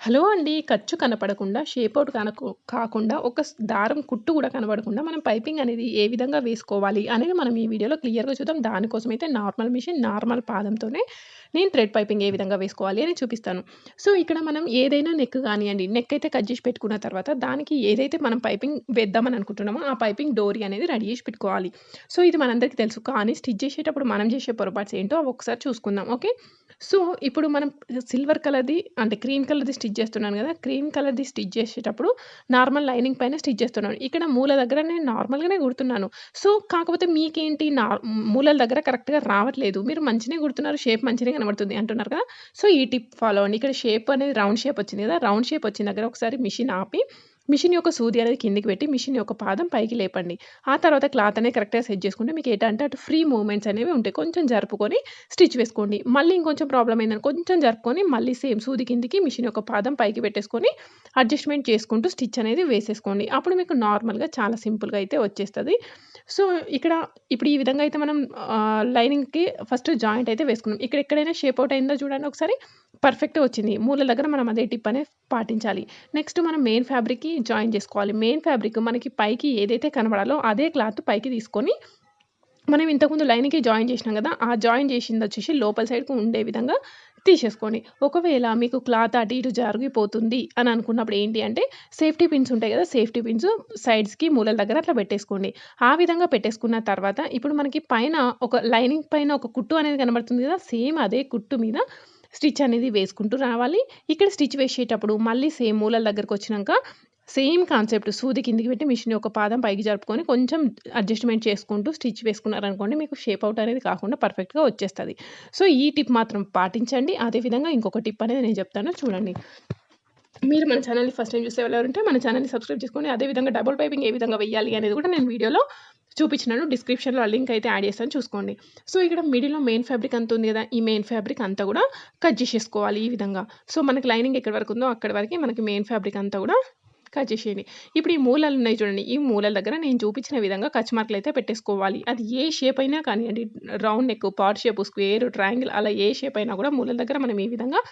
Hello అండి. ఖర్చు కనపడకుండా, షేప్ అవుట్ కనకు కాకుండా, ఒక దారం కుట్టు కూడా కనపడకుండా, మనం పైపింగ్ అనేది ఏ విధంగా వేసుకోవాలి అనేది మనం ఈ వీడియోలో క్లియర్‌గా చూద్దాం. దానికోసమైతే నార్మల్ మిషన్, నార్మల్ పాదంతోనే నేను థ్రెడ్ పైపింగ్ ఏ విధంగా వేసుకోవాలి అని చూపిస్తాను. సో, ఇక్కడ మనం ఏదైనా నెక్ కానివ్వండి నెక్ అయితే కట్ చేసి పెట్టుకున్న తర్వాత, దానికి ఏదైతే మనం పైపింగ్ వేద్దామని అనుకుంటున్నామో, ఆ పైపింగ్ డోరీ అనేది రెడీ చేసి పెట్టుకోవాలి. సో, ఇది మనందరికీ తెలుసు. కానీ స్టిచ్ చేసేటప్పుడు మనం చేసే పొరపాట్స్ ఏంటో ఒకసారి చూసుకుందాం. ఓకే. సో, ఇప్పుడు మనం సిల్వర్ కలర్‌ది అంటే క్రీమ్ కలర్‌ది స్టిచ్ స్టిచ్ చేస్తున్నాను కదా క్రీమ్ కలర్‌ది స్టిచ్ చేసేటప్పుడు నార్మల్ లైనింగ్ పైన స్టిచ్ చేస్తున్నాను. ఇక్కడ మూల దగ్గర నేను నార్మల్‌గానే కుడుతున్నాను. సో, కాకపోతే మీకేంటి నా మూలల దగ్గర కరెక్ట్‌గా రావట్లేదు. మీరు మంచినే కుడుతున్నారు. షేప్ మంచినే కనబడుతుంది అంటున్నారు కదా! సో, ఈ టిప్ ఫాలో అండి ఇక్కడ షేప్ అనేది రౌండ్ షేప్ వచ్చింది కదా! రౌండ్ షేప్ వచ్చిన దగ్గర ఒకసారి మిషన్ ఆపి, మిషన్ యొక్క సూది అనేది కిందికి పెట్టి, మిషన్ యొక్క పాదం పైకి లేపండి. ఆ తర్వాత క్లాత్ అనేది కరెక్ట్‌గా సెట్ చేసుకుంటే మీకు ఏంటంటే అటు ఫ్రీ మూమెంట్స్ అనేవి ఉంటాయి. కొంచెం జరుపుకొని స్టిచ్ వేసుకోండి. మళ్ళీ ఇంకొంచెం ప్రాబ్లమ్ అయిందని కొంచెం జరుపుకొని మళ్ళీ సేమ్ సూది కిందికి మిషన్ యొక్క పాదం పైకి పెట్టేసుకొని అడ్జస్ట్‌మెంట్ చేసుకుంటూ స్టిచ్ అనేది వేసేసుకోండి. అప్పుడు మీకు నార్మల్‌గా చాలా సింపుల్‌గా అయితే వచ్చేస్తుంది సో, ఇక్కడ ఇప్పుడు ఈ విధంగా అయితే మనం లైనింగ్‌కి ఫస్ట్ జాయింట్ అయితే వేసుకున్నాం. ఇక్కడ ఎక్కడైనా షేప్ అవుట్ అయిందో చూడండి ఒకసారి. పర్ఫెక్ట్‌గా వచ్చింది. మూల దగ్గర మనం అదే టిప్ అనేది పాటించాలి. నెక్స్ట్ మనం మెయిన్ ఫ్యాబ్రిక్‌కి జాయిన్ చేసుకోవాలి. మెయిన్ ఫ్యాబ్రిక్ మనకి పైకి ఏదైతే కనబడాలో అదే క్లాత్ పైకి తీసుకొని మనం ఇంతకుముందు లైన్కి జాయిన్ చేసినాం కదా ఆ జాయిన్ చేసింది వచ్చేసి లోపల సైడ్‌కి ఉండే విధంగా తీసేసుకోండి. ఒకవేళ మీకు క్లాత్ అటు ఇటు జరిగిపోతుంది అని అనుకున్నప్పుడు ఏంటి అంటే, సేఫ్టీ పిన్స్ ఉంటాయి కదా సేఫ్టీ పిన్స్ సైడ్స్‌కి మూలల దగ్గర అట్లా పెట్టేసుకోండి. ఆ విధంగా పెట్టేసుకున్న తర్వాత ఇప్పుడు మనకి పైన ఒక లైనింగ్ పైన ఒక కుట్టు అనేది కనబడుతుంది కదా సేమ్ అదే కుట్టు మీద స్టిచ్ అనేది వేసుకుంటూ రావాలి. ఇక్కడ స్టిచ్ వేసేటప్పుడు మళ్ళీ సేమ్ మూలల దగ్గరకొచ్చినంక సేమ్ కాన్సెప్ట్ సూది కిందకి పెట్టి మిషన్ యొక్క పాదం పైకి జరుపుకొని కొంచెం అడ్జస్ట్‌మెంట్ చేసుకుంటూ స్టిచ్ వేసుకున్నారనుకోండి మీకు షేప్ అవుట్ అనేది కాకుండా పర్ఫెక్ట్‌గా వచ్చేస్తుంది సో, ఈ టిప్ మాత్రం పాటించండి. అదే విధంగా ఇంకొక టిప్ అనేది నేను చెప్తాను చూడండి. మీరు మన ఛానల్ని ఫస్ట్ టైం చూసే ఉంటే మన ఛానల్ని సబ్స్క్రైబ్ చేసుకోండి. అదే విధంగా డబుల్ పైపింగ్ ఏ విధంగా వెయ్యాలి అనేది కూడా నేను వీడియోలో చూపించినాను. డిస్క్రిప్షన్‌లో ఆ లింక్ అయితే యాడ్ చేస్తాను చూసుకోండి. సో, ఇక్కడ మిడిల్‌లో మెయిన్ ఫ్యాబ్రిక్ అంత ఉంది కదా ఈ మెయిన్ ఫ్యాబ్రిక్ అంతా కూడా కట్ చేసేసుకోవాలి ఈ విధంగా. సో, మనకి లైనింగ్ ఎక్కడి వరకు ఉందో అక్కడి వరకు మనకి మెయిన్ ఫ్యాబ్రిక్ అంతా కూడా కట్ చేసేయండి. ఇప్పుడు ఈ మూలలు ఉన్నాయి చూడండి. ఈ మూలల దగ్గర నేను చూపించిన విధంగా కచ్ మార్కులు అయితే పెట్టేసుకోవాలి. అది ఏ షేప్ అయినా కానివ్వండి round neck, pot shape, square, triangle అలా ఏ షేప్ అయినా కూడా మూలల దగ్గర మనం ఈ విధంగా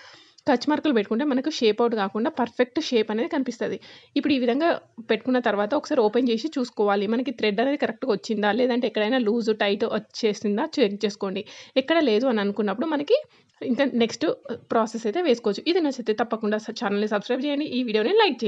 కచ్ మార్కులు పెట్టుకుంటే మనకు షేప్ అవుట్ కాకుండా పర్ఫెక్ట్ షేప్ అనేది కనిపిస్తుంది ఇప్పుడు ఈ విధంగా పెట్టుకున్న తర్వాత ఒకసారి ఓపెన్ చేసి చూసుకోవాలి. మనకి థ్రెడ్ అనేది కరెక్ట్‌గా వచ్చిందా? లేదంటే ఎక్కడైనా లూజ్, టైట్ వచ్చేసిందా చెక్ చేసుకోండి. ఎక్కడ లేదు అని అనుకున్నప్పుడు మనకి ఇంకా నెక్స్ట్ ప్రాసెస్ అయితే వేసుకోవచ్చు. ఇది నచ్చితే తప్పకుండా ఛానల్ని సబ్స్క్రైబ్ చేయండి. ఈ వీడియోని లైక్ చేయండి.